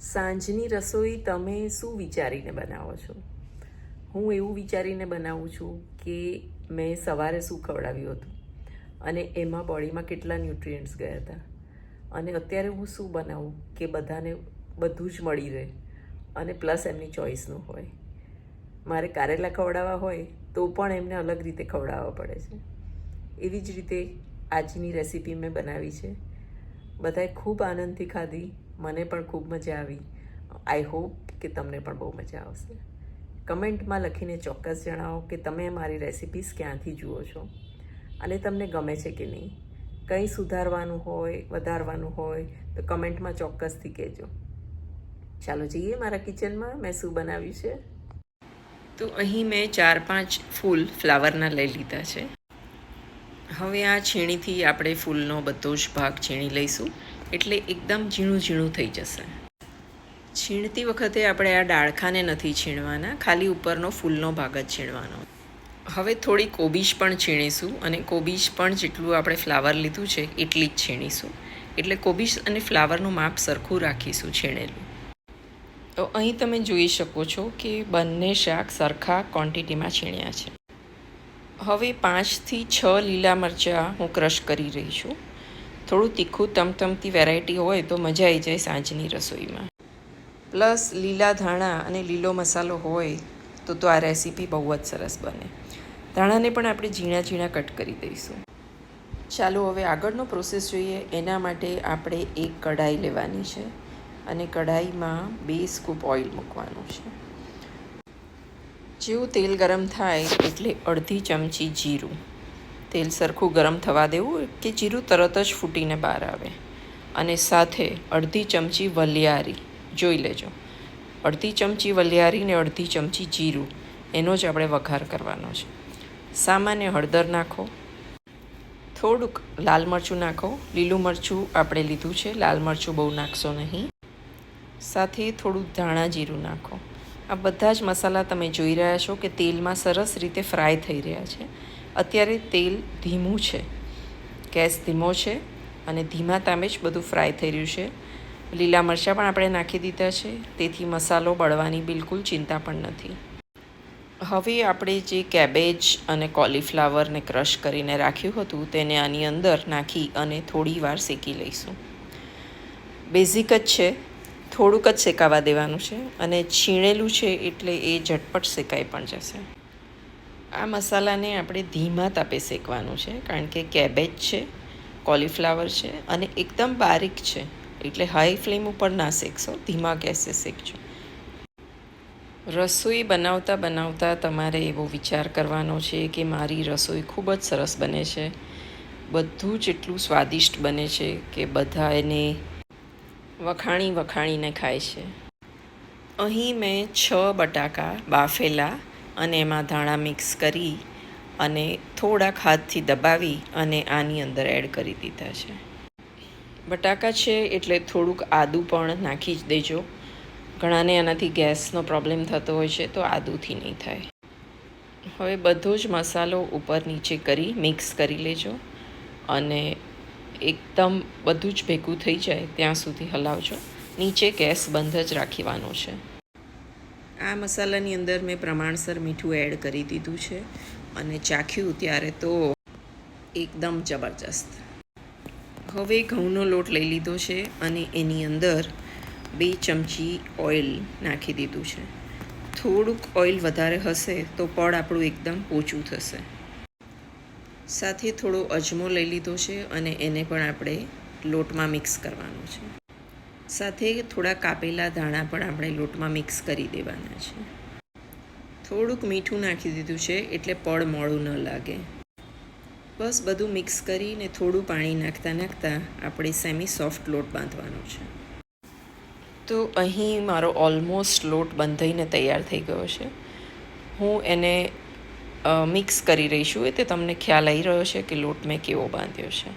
સાંજની રસોઈ તમે શું વિચારીને બનાવો છો? હું એવું વિચારીને બનાવું છું કે મેં સવારે શું ખવડાવ્યું હતું અને એમાં બોડીમાં કેટલા ન્યુટ્રિયન્ટ્સ ગયા હતા અને અત્યારે હું શું બનાવું કે બધાને બધું જ મળી રહે અને પ્લસ એમની ચોઈસનું હોય. મારે કારેલા ખવડાવવા હોય તો પણ એમને અલગ રીતે ખવડાવવા પડે છે. એવી જ રીતે આજની રેસીપી મેં બનાવી છે. બધાએ ખૂબ આનંદથી ખાધી. મને પણ ખૂબ મજા આવી. આઈ હોપ કે તમને પણ બહુ મજા આવશે. કમેન્ટમાં લખીને ચોક્કસ જણાવો કે તમે મારી રેસિપીસ ક્યાંથી જુઓ છો? અને તમને ગમે છે કે નહીં? કંઈ સુધારવાનું હોય, વધારવાનું હોય, તો કમેન્ટમાં ચોક્કસથી કહેજો. ચાલો જઈએ મારા કિચનમાં. મેં શું બનાવ્યું છે? તો અહીં મેં ચાર પાંચ ફૂલ ફ્લાવરના લઈ લીધા છે. હવે આ છીણીથી આપણે ફૂલનો બધો જ ભાગ છીણી લઈશું. એટલે એકદમ ઝીણું ઝીણું થઈ જશે. છીણતી વખતે આપણે આ ડાળખાને નથી છીણવાના, ખાલી ઉપરનો ફૂલનો ભાગ જ છીણવાનો. હવે થોડી કોબીજ પણ છીણીશું અને કોબીજ પણ જેટલું આપણે ફ્લાવર લીધું છે એટલી જ છીણીશું. એટલે કોબીજ અને ફ્લાવરનું માપ સરખું રાખીશું છીણેલું. તો અહીં તમે જોઈ શકો છો કે બંને શાક સરખા ક્વોન્ટિટીમાં છીણ્યા છે. હવે પાંચથી છ લીલા મરચાં હું ક્રશ કરી રહી છું. થોડું તીખું, તમતમતી વેરાયટી હોય તો મજા આવી જાય સાંજની રસોઈમાં. પ્લસ લીલા ધાણા અને લીલો મસાલો હોય તો તો આ રેસીપી બહુ જ સરસ બને. ધાણાને પણ આપણે ઝીણા ઝીણા કટ કરી દઈશું. ચાલો હવે આગળનો પ્રોસેસ જોઈએ. એના માટે આપણે એક કઢાઈ લેવાની છે અને કઢાઈમાં બે સ્કૂપ ઓઇલ મૂકવાનું છે. જેવું તેલ ગરમ થાય એટલે અડધી ચમચી જીરું. તેલ સરખું ગરમ થવા દેવું કે જીરું તરત જ ફૂટીને બહાર આવે. અને સાથે અડધી ચમચી વલિયારી જોઈ લેજો. અડધી ચમચી વલિયારી ને અડધી ચમચી જીરું, એનો જ આપણે વઘાર કરવાનો છે. સામાન્ય હળદર નાખો. થોડુંક લાલ મરચું નાખો. લીલું મરચું આપણે લીધું છે. લાલ મરચું બહુ નાખશો નહીં. સાથે થોડું ધાણા જીરું નાખો. આ બધા જ મસાલા તમે જોઈ રહ્યા છો કે તેલમાં સરસ રીતે ફ્રાય થઈ રહ્યા છે. અત્યારે તેલ ધીમું છે, ગેસ ધીમો છે અને ધીમા તામે જ બધું ફ્રાય થઈ રહ્યું છે. લીલા મરચાં પણ આપણે નાખી દીધા છે, તેથી મસાલો બળવાની બિલકુલ ચિંતા પણ નથી. હવે આપણે જે કેબેજ અને કોલીફ્લાવરને ક્રશ કરીને રાખ્યું હતું, તેને આની અંદર નાખી અને થોડી વાર શેકી લઈશું. બેઝિક જ છે, થોડુંક જ શેકાવા દેવાનું છે અને છીણેલું છે એટલે એ ઝટપટ શેકાઈ પણ જશે. આ મસાલાને આપણે ધીમા તાપે શેકવાનું છે, કારણ કે કેબેજ છે, કોલીફ્લાવર છે અને એકદમ બારીક છે. એટલે હાઈ ફ્લેમ ઉપર ના શેકશો, ધીમા ગેસે શેકજો. રસોઈ બનાવતા બનાવતા તમારે એવો વિચાર કરવાનો છે કે મારી રસોઈ ખૂબ જ સરસ બને છે. બધું જ એટલું સ્વાદિષ્ટ બને છે કે બધા એને વખાણી વખાણીને ખાય છે. અહીં મેં છ બટાકા બાફેલા અને એમાં ધાણા મિક્સ કરી અને થોડાક હાથથી દબાવી અને આની અંદર એડ કરી દીધા છે. બટાકા છે એટલે થોડુંક આદું પણ નાખી જ દેજો. ઘણાને આનાથી ગેસનો પ્રોબ્લેમ થતો હોય છે તો આદુથી નહીં થાય. હવે બધો જ મસાલો ઉપર નીચે કરી મિક્સ કરી લેજો અને એકદમ બધું જ ભેગું થઈ જાય ત્યાં સુધી હલાવજો. નીચે ગેસ બંધ જ રાખીવાનો છે. આ મસાલાની અંદર મેં પ્રમાણસર મીઠું એડ કરી દીધું છે અને ચાખ્યું ત્યારે તો એકદમ જબરજસ્ત. હવે ઘઉંનો લોટ લઈ લીધો છે અને એની અંદર બે ચમચી ઓઇલ નાખી દીધું છે. થોડુંક ઓઇલ વધારે હશે તો પડ આપણું એકદમ પોચું થશે. સાથે થોડો અજમો લઈ લીધો છે અને એને પણ આપણે લોટમાં મિક્સ કરવાનો છે. સાથે થોડા કાપેલા ધાણા પણ આપણે લોટમાં મિક્સ કરી દેવાના છે. થોડુંક મીઠું નાખી દીધું છે એટલે પડ મોડું ન લાગે. બસ બધું મિક્સ કરીને થોડું પાણી નાખતા નાખતા આપણે સેમી સોફ્ટ લોટ બાંધવાનો છે. તો અહીં મારો ઓલમોસ્ટ લોટ બંધાઈને તૈયાર થઈ ગયો છે. હું એને મિક્સ કરી રહી છું એટલે તમને ખ્યાલ આવી રહ્યો છે કે લોટ મેં કેવો બાંધ્યો છે.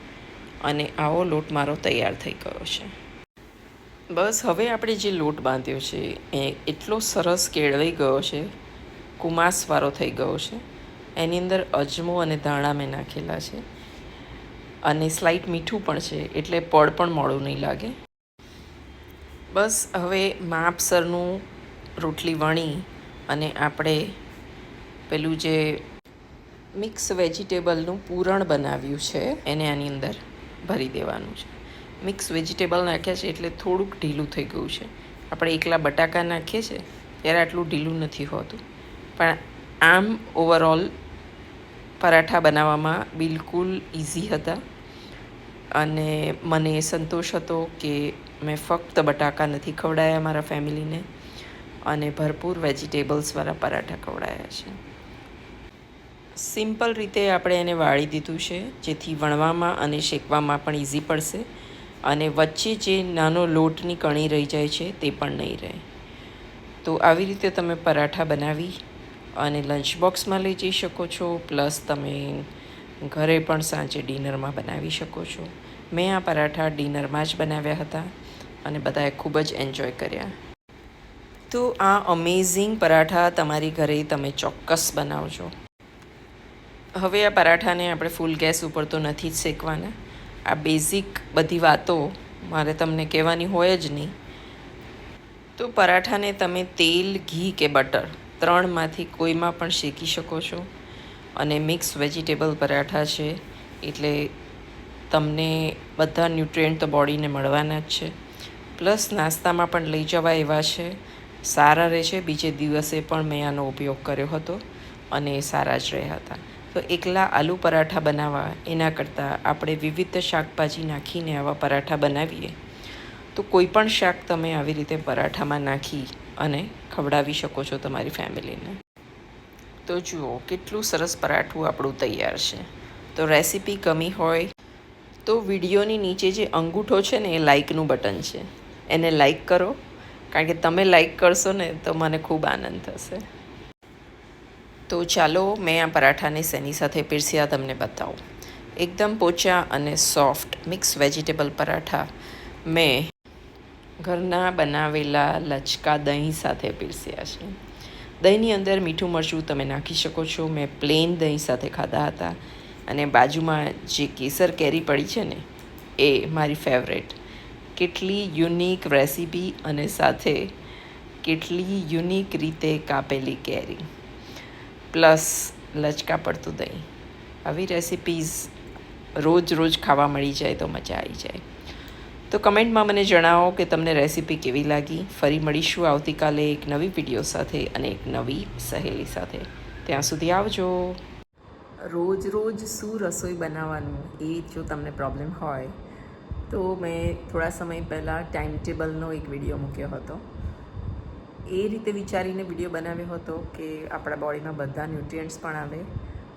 અને આવો લોટ મારો તૈયાર થઈ ગયો છે. બસ, હવે આપણે જે લોટ બાંધ્યો છે, એ એટલો સરસ કેળવાઈ ગયો છે, કુમાસવાળો થઈ ગયો છે. એની અંદર અજમો અને ધાણા મેં નાખેલા છે. અને સ્લાઇટ મીઠું પણ છે, એટલે પડ પણ મોડું નહીં લાગે. બસ, હવે માપસરનું રોટલી વણી અને આપણે પેલું જે મિક્સ વેજીટેબલનું પૂરણ બનાવ્યું છે, એને આની અંદર ભરી દેવાનું છે. મિક્સ વેજીટેબલ નાખ્યા છે એટલે થોડુંક ઢીલું થઈ ગયું છે. આપણે એકલા બટાકા નાખીએ છીએ ત્યારે આટલું ઢીલું નથી હોતું. પણ આમ ઓવરઓલ પરાઠા બનાવવામાં બિલકુલ ઇઝી હતા. અને મને સંતોષ હતો કે મેં ફક્ત બટાકા નથી ખવડાયા મારા ફેમિલીને, અને ભરપૂર વેજીટેબલ્સવાળા પરાઠા ખવડાયા છે. સિમ્પલ રીતે આપણે એને વાળી દીધું છે, જેથી વણવામાં અને શેકવામાં પણ ઇઝી પડશે. અને વચ્ચે જે નાનો લોટની કણી રહી જાય છે તે પણ નહીં રહે. તો આવી રીતે તમે પરાઠા બનાવી અને લંચ બોક્સમાં લઈ જઈ શકો છો પ્લસ તમે ઘરે પણ સાંજે ડિનરમાં બનાવી શકો છો. મેં આ પરાઠા ડિનરમાં જ બનાવ્યા હતા અને બધાએ ખૂબ જ એન્જોય કર્યા. તો આ અમેઝિંગ પરાઠા તમારી ઘરે તમે ચોક્કસ બનાવજો. હવે આ પરાઠાને આપણે ફૂલ ગેસ ઉપર તો નથી જ શેકવાના. આ બેઝિક બધી વાતો મારે તમને કહેવાની હોય જ નહીં. તો પરાઠાને તમે તેલ, ઘી કે બટર ત્રણમાંથી કોઈમાં પણ શેકી શકો છો. અને મિક્સ વેજીટેબલ પરાઠા છે. એટલે તમને બધા ન્યુટ્રિયન્ટ તો બોડીને મળવાના જ છે. પ્લસ નાસ્તામાં પણ લઈ જવા એવા છે. સારા રહે છે. બીજે દિવસે પણ મેં આનો ઉપયોગ કર્યો હતો અને સારા જ રહ્યા હતા. તો એકલા આલુ પરાઠા બનાવવા, એના કરતાં આપણે વિવિધ શાકભાજી નાખીને આવા પરાઠા બનાવીએ. તો કોઈ પણ શાક તમે આવી રીતે પરાઠામાં નાખી અને ખવડાવી શકો છો તમારી ફેમિલીને. તો જુઓ, કેટલું સરસ પરાઠું આપણું તૈયાર છે. તો રેસીપી કમી હોય તો વિડીયોની નીચે જે અંગૂઠો છે ને એ લાઇકનું બટન છે. એને લાઇક કરો. કારણ કે તમે લાઇક કરશો ને તો મને ખૂબ આનંદ થશે. તો ચાલો મેં આ પરાઠાને શેની સાથે પીરસ્યા તમને બતાવું. એકદમ પોચા અને સોફ્ટ મિક્સ વેજીટેબલ પરાઠા મેં ઘરના બનાવેલા લચકા દહીં સાથે પીરસ્યા છે. દહીંની અંદર મીઠું મરચું તમે નાખી શકો છો. મેં પ્લેન દહીં સાથે ખાધા હતા અને બાજુમાં જે કેસર કેરી પડી છે ને, એ મારી ફેવરેટ કેટલી યુનિક રેસીપી અને સાથે કેટલી યુનિક રીતે કાપેલી કેરી. પ્લસ લચકા પડતું દહીં. આવી રેસિપીઝ રોજ રોજ ખાવા મળી જાય તો મજા આવી જાય. તો કમેન્ટમાં મને જણાવો કે તમને રેસિપી કેવી લાગી. ફરી મળીશું આવતીકાલે એક નવી વીડિયો સાથે અને એક નવી સહેલી સાથે. ત્યાં સુધી આવજો. રોજ રોજ શું રસોઈ બનાવવાનું? એ જો તમને પ્રોબ્લેમ હોય, તો મેં થોડા સમય પહેલાં ટાઈમ ટેબલનો એક વીડિયો મૂક્યો હતો. એ રીતે વિચારીને વીડિયો બનાવ્યો હતો કે આપણા બોડીમાં બધા ન્યુટ્રિયન્ટ્સ પણ આવે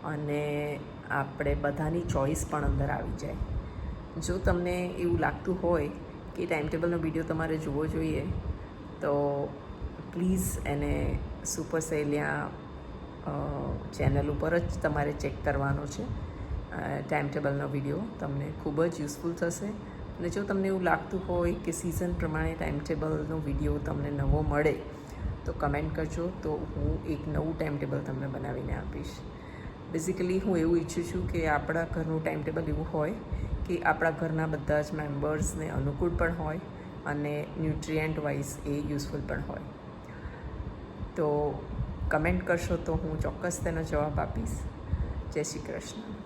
અને આપણે બધાની ચોઈસ પણ અંદર આવી જાય. જો તમને એવું લાગતું હોય કે ટાઈમ ટેબલનો વીડિયો તમારે જોવો જોઈએ, તો પ્લીઝ એને સુપર સેલિયા ચેનલ ઉપર જ તમારે ચેક કરવાનો છે. ટાઈમ ટેબલનો વીડિયો તમને ખૂબ જ યુઝફુલ થશે. અને જો તમને એવું લાગતું હોય કે સિઝન પ્રમાણે ટાઈમ ટેબલનો વીડિયો તમને નવો મળે તો કમેન્ટ કરજો. તો હું એક નવું ટાઈમ ટેબલ તમને બનાવીને આપીશ. બેઝિકલી હું એવું ઈચ્છું છું કે આપણા ઘરનું ટાઈમ ટેબલ એવું હોય કે આપણા ઘરના બધા જ મેમ્બર્સને અનુકૂળ પણ હોય અને ન્યુટ્રિયન્ટ વાઇઝ એ યુઝફુલ પણ હોય. તો કમેન્ટ કરશો તો હું ચોક્કસ તેનો જવાબ આપીશ. જય શ્રી કૃષ્ણ.